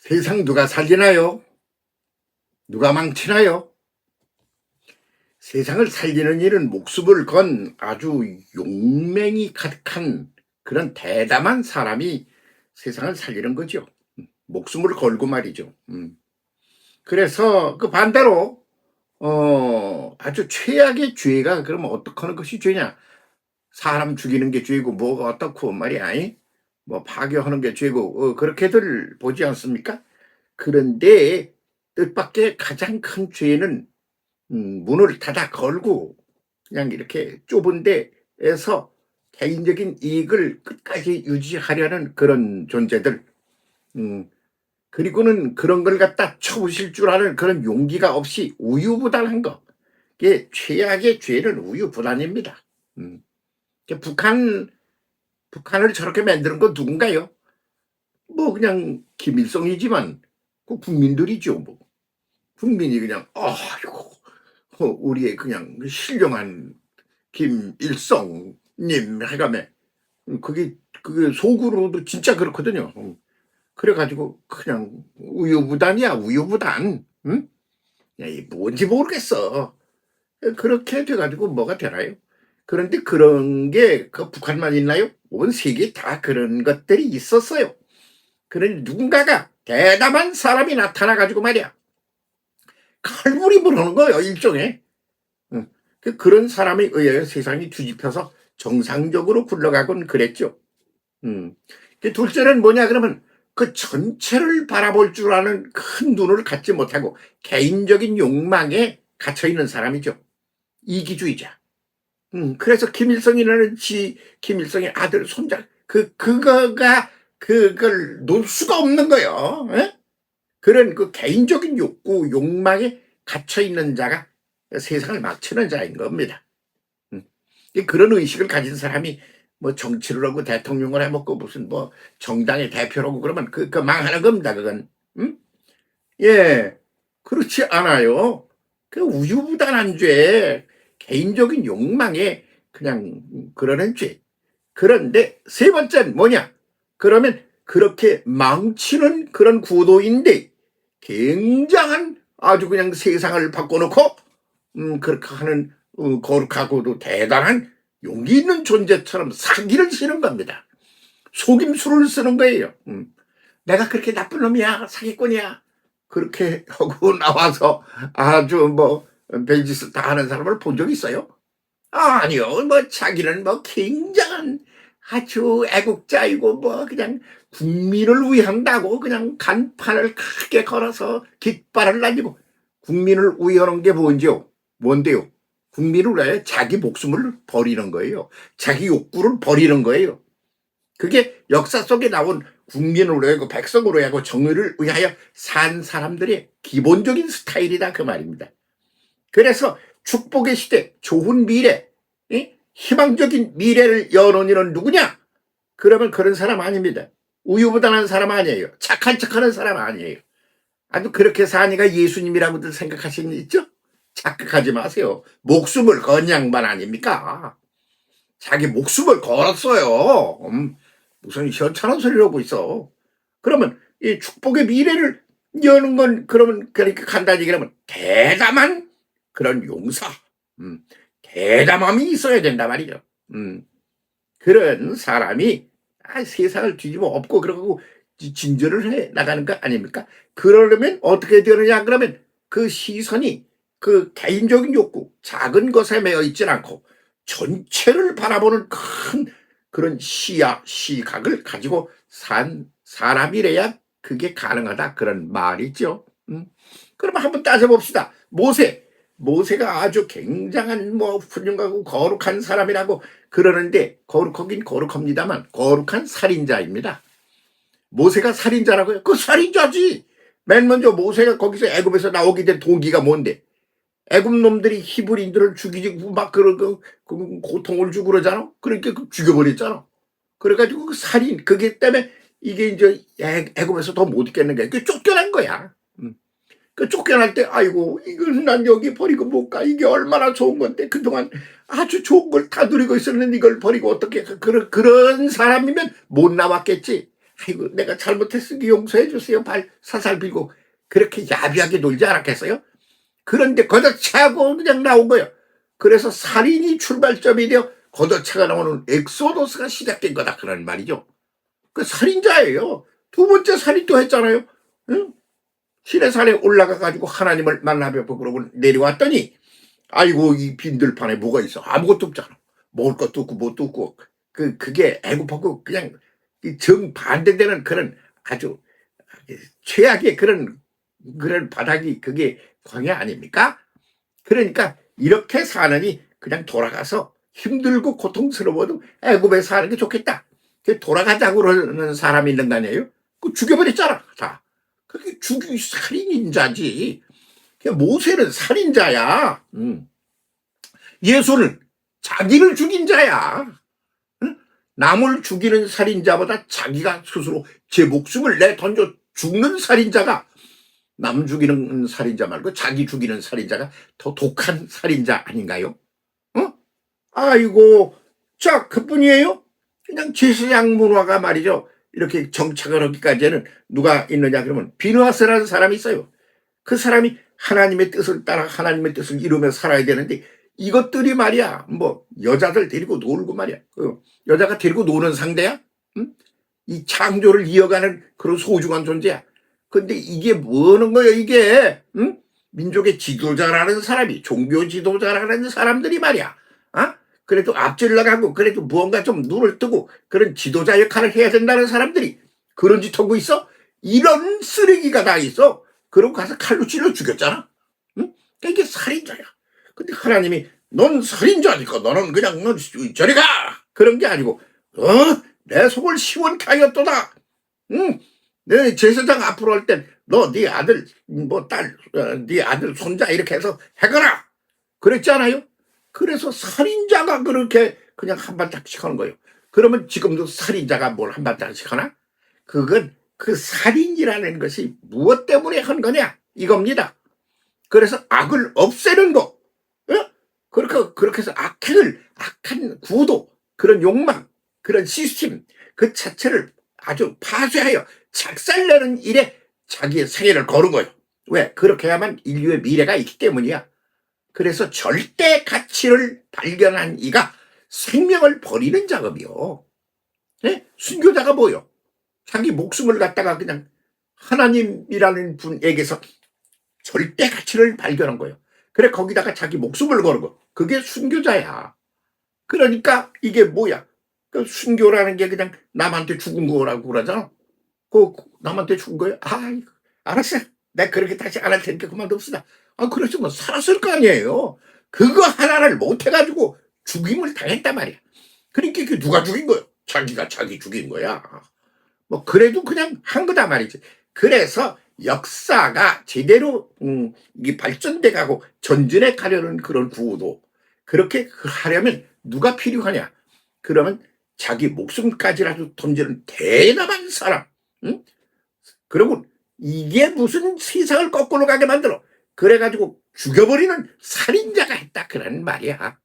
세상 누가 살리나요? 누가 망치나요? 세상을 살리는 일은 목숨을 건 아주 용맹이 가득한 그런 대담한 사람이 세상을 살리는 거죠. 음, 목숨을 걸고 말이죠. 음. 그래서 그 반대로 어 아주 최악의 죄가 그러면 어떻게 하는 것이 죄냐? 사람 죽이는 게 죄고 뭐가 어떻고 말이야. 이? 뭐 파괴하는 게 죄고 어, 그렇게들 보지 않습니까? 그런데 뜻밖의 가장 큰 죄는 음, 문을 닫아 걸고 그냥 이렇게 좁은 데에서 개인적인 이익을 끝까지 유지하려는 그런 존재들 음, 그리고는 그런 걸 갖다 쳐부실 줄 아는 그런 용기가 없이 우유부단한 거 이게 최악의 죄는 우유부단입니다. 음. 북한 북한을 저렇게 만드는 건 누군가요? 뭐 그냥 김일성이지만 그 국민들이죠 뭐 국민이 그냥 아이고 어, 우리의 그냥 신령한 김일성님 해가매 그게 그게 속으로도 진짜 그렇거든요. 음. 그래가지고 그냥 우유부단이야 우유부단. 응? 야, 이 뭔지 모르겠어. 그렇게 돼가지고 뭐가 되나요? 그런데 그런 게 그 북한만 있나요? 온 세계 다 그런 것들이 있었어요. 그런 누군가가 대담한 사람이 나타나가지고 말이야. 칼부림을 하는 거예요, 일종의. 응. 그- 그런 사람에 의하여 세상이 뒤집혀서 정상적으로 굴러가곤 그랬죠. 음. 그 둘째는 뭐냐, 그러면 그 전체를 바라볼 줄 아는 큰 눈을 갖지 못하고 개인적인 욕망에 갇혀있는 사람이죠. 이기주의자. 음, 그래서 김일성이라는 지, 김일성의 아들, 손자, 그, 그거가, 그걸 놓을 수가 없는 거예요. 예? 그런 그 개인적인 욕구, 욕망에 갇혀 있는 자가 세상을 막치는 자인 겁니다. 음. 이 그런 의식을 가진 사람이 뭐 정치를 하고 대통령을 해먹고 무슨 뭐 정당의 대표라고 그러면 그, 그 망하는 겁니다, 그건. 음? 예. 그렇지 않아요. 그 우유부단한 죄, 개인적인 욕망에 그냥 그러는 죄. 그런데 세 번째는 뭐냐? 그러면 그렇게 망치는 그런 구도인데 굉장한 아주 그냥 세상을 바꿔놓고 음 그렇게 하는 어, 거룩하고도 대단한 용기 있는 존재처럼 사기를 치는 겁니다. 속임수를 쓰는 거예요. 음. 내가 그렇게 나쁜 놈이야 사기꾼이야 그렇게 하고 나와서 아주 뭐 별짓을 다 하는 사람을 본 적 있어요? 아니요. 뭐 자기는 뭐 굉장한 아주 애국자이고 뭐 그냥 국민을 위한다고 그냥 간판을 크게 걸어서 깃발을 날리고 국민을 위하는 게 뭔지요? 뭔데요? 국민을 위해 자기 목숨을 버리는 거예요. 자기 욕구를 버리는 거예요. 그게 역사 속에 나온 국민을 위하고 백성을 위하고 정의를 위하여 산 사람들의 기본적인 스타일이다 그 말입니다. 그래서 축복의 시대, 좋은 미래, 이? 희망적인 미래를 여는 이는 누구냐? 그러면 그런 사람 아닙니다. 우유부단한 사람 아니에요. 착한 척하는 사람 아니에요. 아주 그렇게 사니가 예수님이라고들 생각하시는 분 있죠? 착각하지 마세요. 목숨을 건 양반 아닙니까? 자기 목숨을 걸었어요. 음, 무슨 현찬한 소리를 하고 있어. 그러면 이 축복의 미래를 여는 건 그러면 그렇게 간단히 얘기하면 대담한 그런 용사, 음, 대담함이 있어야 된다 말이죠. 음, 그런 사람이 아, 세상을 뒤집어 엎고 그러고 지- 진전을 해 나가는 거 아닙니까? 그러려면 어떻게 되느냐 그러면 그 시선이 그 개인적인 욕구, 작은 것에 매여 있질 않고 전체를 바라보는 큰 그런 시야, 시각을 가지고 산 사람이래야 그게 가능하다 그런 말이죠. 음. 그러면 한번 따져봅시다. 모세, 모세가 아주 굉장한 뭐 훌륭하고 거룩한 사람이라고 그러는데 거룩하긴 거룩합니다만 거룩한 살인자입니다. 모세가 살인자라고요? 그 살인자지. 맨 먼저 모세가 거기서 애굽에서 나오게 된 동기가 뭔데? 애굽 놈들이 히브리인들을 죽이고 막 그런 그, 그 고통을 주고 그러잖아. 그러니까 그 죽여버렸잖아. 그래가지고 그 살인 그게 때문에 이게 이제 애- 애굽에서 더 못 있겠는 거야. 그 쫓겨난 거야. 음. 그 쫓겨날 때 아이고 이걸 난 여기 버리고 못 가. 이게 얼마나 좋은 건데 그동안 아주 좋은 걸 다 누리고 있었는데 이걸 버리고 어떻게 가. 그런 그런 사람이면 못 나왔겠지. 아이고 내가 잘못했으니 용서해 주세요. 발 사살 빌고 그렇게 야비하게 놀지 않았겠어요? 그런데 걷어차고 그냥 나온 거예요. 그래서 살인이 출발점이 되어 걷어차가 나오는 엑소더스가 시작된 거다 그런 말이죠. 그 살인자예요. 두 번째 살인 또 했잖아요. 응? 신의 산에 올라가 가지고 하나님을 만나 뵙고 그러고 내려왔더니 아이고 이 빈들판에 뭐가 있어 아무것도 없잖아. 먹을 것도 없고 뭣도 없고 그 그게 애굽하고 그냥 이 정반대되는 그런 아주 최악의 그런 그런 바닥이 그게 광야 아닙니까? 그러니까 이렇게 사느니 그냥 돌아가서 힘들고 고통스러워도 애굽에 사는 게 좋겠다. 그 돌아가자고 그러는 사람이 있는 거 아니에요? 그 죽여버렸잖아. 다. 그게 죽이 살인자지. 그 모세는 살인자야. 음. 예수는 자기를 죽인 자야. 응? 남을 죽이는 살인자보다 자기가 스스로 제 목숨을 내 던져 죽는 살인자가 남 죽이는 살인자 말고 자기 죽이는 살인자가 더 독한 살인자 아닌가요? 어? 아이고, 자, 그뿐이에요? 그냥 제사장 문화가 말이죠. 이렇게 정착을 하기까지는 누가 있느냐 그러면 비누아스라는 사람이 있어요. 그 사람이 하나님의 뜻을 따라 하나님의 뜻을 이루며 살아야 되는데 이것들이 말이야 뭐 여자들 데리고 놀고 말이야 그 여자가 데리고 노는 상대야 응? 이 창조를 이어가는 그런 소중한 존재야 근데 이게 뭐는 거야 이게 응? 민족의 지도자라는 사람이 종교 지도자라는 사람들이 말이야 아 그래도 앞질러 가고 그래도 무언가 좀 눈을 뜨고 그런 지도자 역할을 해야 된다는 사람들이 그런 짓 하고 있어? 이런 쓰레기가 다 있어? 그러고 가서 칼로 찔러 죽였잖아. 응? 이게 살인자야. 근데 하나님이 넌 살인자니까 너는 그냥 넌 저리 가! 그런 게 아니고 어? 내 속을 시원케 하였도다! 응? 내 제사장 앞으로 할 땐 너 네 아들 뭐 딸네 아들 손자 이렇게 해서 해거라! 그랬잖아요 그래서 살인자가 그렇게 그냥 한 발짝씩 하는 거예요 그러면 지금도 살인자가 뭘 한 발짝씩 하나? 그건 그 살인이라는 것이 무엇 때문에 한 거냐 이겁니다 그래서 악을 없애는 거. 어? 그렇게, 그렇게 해서 악행을, 악한 구도, 그런 욕망, 그런 시스템, 그 자체를 아주 파쇄하여 작살내는 일에 자기의 생애를 거는 거예요. 왜? 그렇게 해야만 인류의 미래가 있기 때문이야. 그래서 절대 가치를 발견한 이가 생명을 버리는 작업이요. 네? 순교자가 뭐요? 자기 목숨을 갖다가 그냥 하나님이라는 분에게서 절대 가치를 발견한 거예요. 그래 거기다가 자기 목숨을 거는 거. 그게 순교자야. 그러니까 이게 뭐야? 그 순교라는 게 그냥 남한테 죽은 거라고 그러잖아. 그 남한테 죽은 거야? 아, 알았어. 내가 그렇게 다시 안 할 테니까 그만둡시다. 아, 그랬으면 살았을 거 아니에요. 그거 하나를 못 해가지고 죽임을 당했단 말이야. 그러니까 그 누가 죽인 거예요? 자기가 자기 죽인 거야. 뭐 그래도 그냥 한 거다 말이지. 그래서 역사가 제대로 음, 이게 발전돼 가고 전진해 가려는 그런 구호도 그렇게 하려면 누가 필요하냐? 그러면 자기 목숨까지라도 던지는 대담한 사람. 응? 그리고 이게 무슨 세상을 거꾸로 가게 만들어. 그래가지고 죽여버리는 살인자가 했다. 그런 말이야.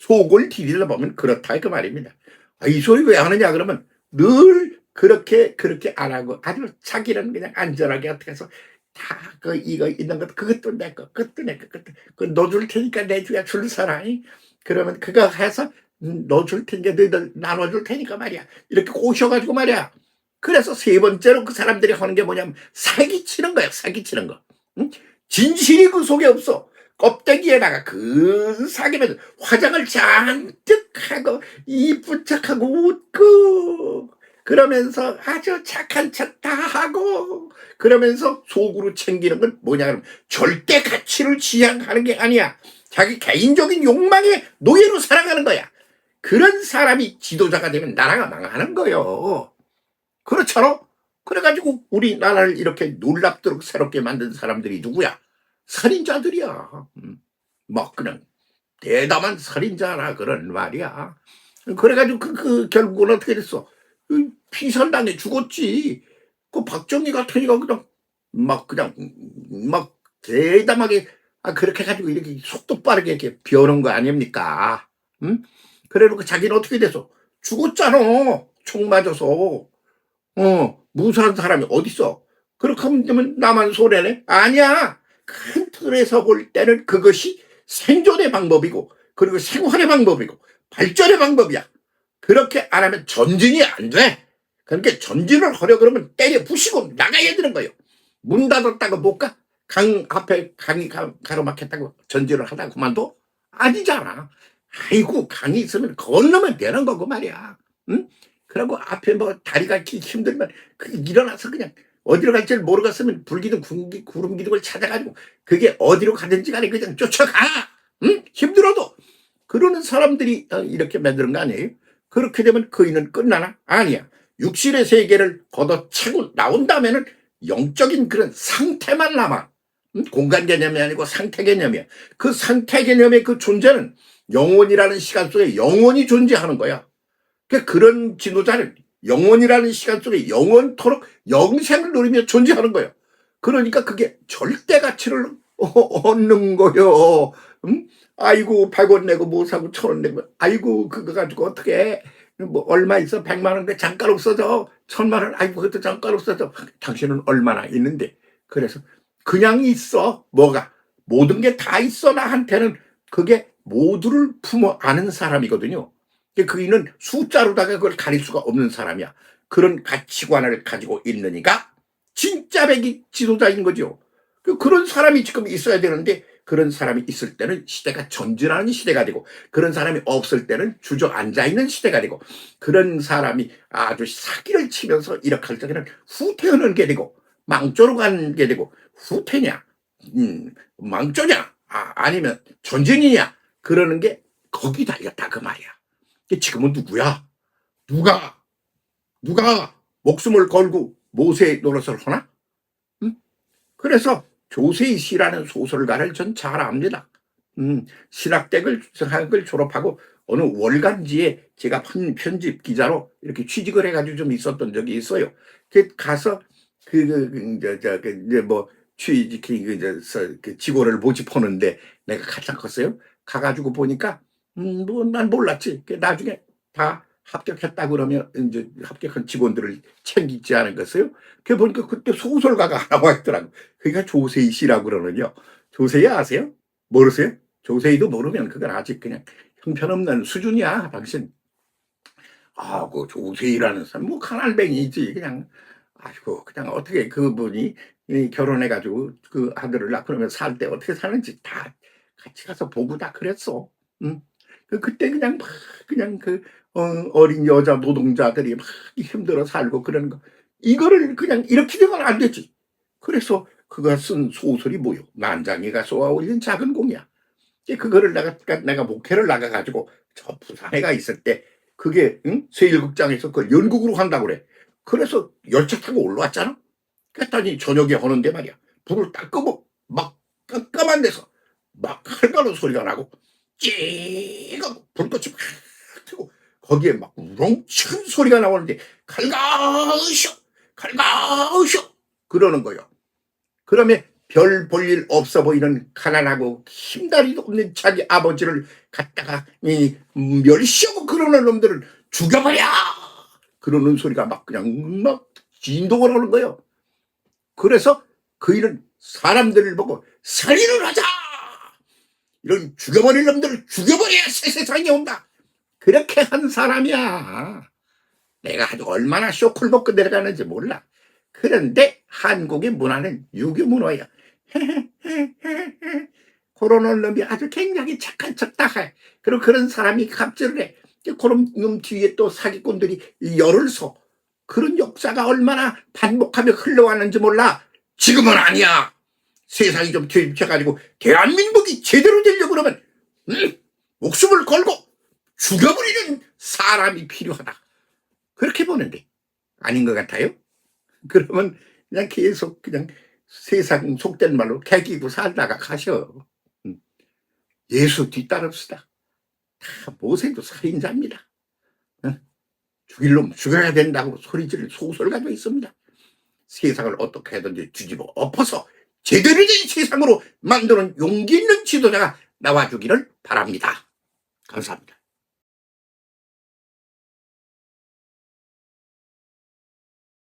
속을 뒤질러 보면 그렇다. 그 말입니다. 아, 이 소리 왜 하느냐? 그러면 늘 그렇게 그렇게 안 하고 아주 자기는 그냥 안전하게 어떻게 해서 다 그 이거 있는 것 그것도 내 거 그것도 내 거 그것도 그 넣어줄 테니까 내주야 줄 사람이 그러면 그거 해서 음, 넣어줄 테니까 너희들 나눠줄 테니까 말이야 이렇게 꼬셔가지고 말이야 그래서 세 번째로 그 사람들이 하는 게 뭐냐면 사기치는 거야 사기치는 거 응? 진실이 그 속에 없어 껍데기에다가 그 사기면 화장을 잔뜩 하고 이쁜 척하고 웃고 그러면서 아주 착한 척 다 하고 그러면서 속으로 챙기는 건 뭐냐 그러면 절대 가치를 지향하는 게 아니야. 자기 개인적인 욕망의 노예로 살아가는 거야. 그런 사람이 지도자가 되면 나라가 망하는 거요. 그렇잖아. 그래가지고 우리나라를 이렇게 놀랍도록 새롭게 만든 사람들이 누구야? 살인자들이야. 음. 뭐 그냥 대담한 살인자라 그런 말이야. 그래가지고 그, 그 결국은 어떻게 됐어? 피살당해 죽었지. 그 박정희 같은 이가 그냥 막 그냥 막 대담하게 아 그렇게 가지고 이렇게 속도 빠르게 이렇게 비오는 거 아닙니까? 응? 그래놓고 자기는 어떻게 돼서 죽었잖아. 총 맞아서. 어, 무수한 사람이 어딨어? 그렇게 하면 나만 손해네? 아니야! 큰 틀에서 볼 때는 그것이 생존의 방법이고, 그리고 생활의 방법이고, 발전의 방법이야. 그렇게 안 하면 전진이 안 돼. 그러니까 전진을 하려 그러면 때려 부시고 나가야 되는 거예요. 문 닫았다고 못 가? 강 앞에 강이 가, 가로막혔다고 전진을 하다 그만둬? 아니잖아. 아이고 강이 있으면 건너면 되는 거고 말이야. 응? 그리고 앞에 뭐 다리가 기 힘들면 그 일어나서 그냥 어디로 갈지 모르겠으면 불기둥 구름기, 구름 기둥을 찾아가지고 그게 어디로 가든지 간에 그냥 쫓아가. 응? 힘들어도 그러는 사람들이 어, 이렇게 만드는 거 아니에요? 그렇게 되면 그이는 끝나나? 아니야. 육신의 세계를 걷어차고 나온 다음에는 영적인 그런 상태만 남아. 음? 공간 개념이 아니고 상태 개념이야. 그 상태 개념의 그 존재는 영혼이라는 시간 속에 영원히 존재하는 거야. 그러니까 그런 지도자는 영혼이라는 시간 속에 영원토록 영생을 누리며 존재하는 거예요. 그러니까 그게 절대 가치를 얻는 거요. 음? 아이고 100원 내고 뭐 사고 천 원 내고. 아이고 그거 가지고 어떻게 뭐 얼마 있어? 100만 원인데 잠깐 없어져. 천만 원? 아이고 그것도 잠깐 없어져. 당신은 얼마나 있는데. 그래서 그냥 있어. 뭐가? 모든 게 다 있어. 나한테는. 그게 모두를 품어 아는 사람이거든요 그 이는 숫자로다가 그걸 가릴 수가 없는 사람이야. 그런 가치관을 가지고 있는 이가 진짜 백이 지도자인 거죠. 그- 그런 사람이 지금 있어야 되는데 그런 사람이 있을 때는 시대가 전진하는 시대가 되고 그런 사람이 없을 때는 주저앉아 있는 시대가 되고 그런 사람이 아주 사기를 치면서 이렇게 할 적에는 후퇴하는 게 되고 망조로 가는 게 되고 후퇴냐? 음, 망조냐? 아, 아니면 전진이냐? 그러는 게 거기 달렸다 그 말이야 지금은 누구야 누가 누가 목숨을 걸고 모세의 노릇을 하나 음? 그래서 조세희 씨라는 소설가를 전 잘 압니다. 음, 신학대학을 학을 졸업하고 어느 월간지에 제가 편, 편집 기자로 이렇게 취직을 해가지고 좀 있었던 적이 있어요. 그 가서 그, 그, 그, 저, 저, 그, 이제 뭐, 취직, 그, 저, 서, 그 직원을 모집하는데 내가 같이 갔어요. 가가지고 보니까, 음, 뭐, 난 몰랐지. 그 나중에 다 합격했다 그러면 이제 합격한 직원들을 챙기지 않았겠어요? 그 보니까 그때 소설가가 하나 와 있더라고. 그러니까 조세희 씨라고 그러는요. 조세희 아세요? 모르세요? 조세희도 모르면 그건 아직 그냥 형편없는 수준이야, 당신. 아, 그 조세희라는 사람, 뭐, 카날뱅이지. 그냥, 아이고, 그냥 어떻게 그분이 이 결혼해가지고 그 아들을 낳고 그러면 살 때 어떻게 사는지 다 같이 가서 보고 다 그랬어. 응? 그, 그때 그냥 막, 그냥 그, 어, 어린 여자 노동자들이 막 힘들어 살고 그러는 거. 이거를 그냥 이렇게 되면 안 되지. 그래서 그가 쓴 소설이 뭐요? 난장이가 쏘아 올린 작은 공이야. 그거를 내가, 내가 목회를 나가 가지고 저 부산에 가 있을 때 그게, 응? 세일극장에서 그걸 연극으로 한다고 그래. 그래서 열차 타고 올라왔잖아? 그랬더니 저녁에 하는데 말이야. 불을 딱 끄고 막 깜깜한 데서 막 칼가루 소리가 나고 찌가고 불꽃이 막 튀고 거기에 막 우렁찬 소리가 나오는데 칼가우쇼 칼가우쇼 그러는 거요. 그러면 별 볼 일 없어 보이는 가난하고 힘다리도 없는 자기 아버지를 갖다가 이 멸시하고 그러는 놈들을 죽여버려 그러는 소리가 막 그냥 막 진동을 하는 거예요. 그래서 그 일은 사람들을 보고 살인을 하자 이런 죽여버릴 놈들을 죽여버려야 새 세상이 온다. 그렇게 한 사람이야. 내가 아주 얼마나 쇼크를 먹고 내려가는지 몰라. 그런데 한국의 문화는 유교 문화야. 그런 놈이 아주 굉장히 착한 척다 해. 그리고 그런 사람이 갑질을 해. 그런 놈 뒤에 또 사기꾼들이 열을 서. 그런 역사가 얼마나 반복하며 흘러왔는지 몰라. 지금은 아니야. 세상이 좀 뒤집혀가지고 대한민국이 제대로 되려고 그러면 음, 목숨을 걸고 죽여버리는 사람이 필요하다. 그렇게 보는데 아닌 것 같아요? 그러면 그냥 계속 그냥 세상 속된 말로 개기고 살다가 가셔. 음. 예수 뒤따릅시다. 다 모세도 살인자입니다. 어? 죽일 놈 죽여야 된다고 소리 지를 소설가도 있습니다. 세상을 어떻게 하든지 뒤집어 엎어서 제대로 된 세상으로 만드는 용기 있는 지도자가 나와주기를 바랍니다. 감사합니다.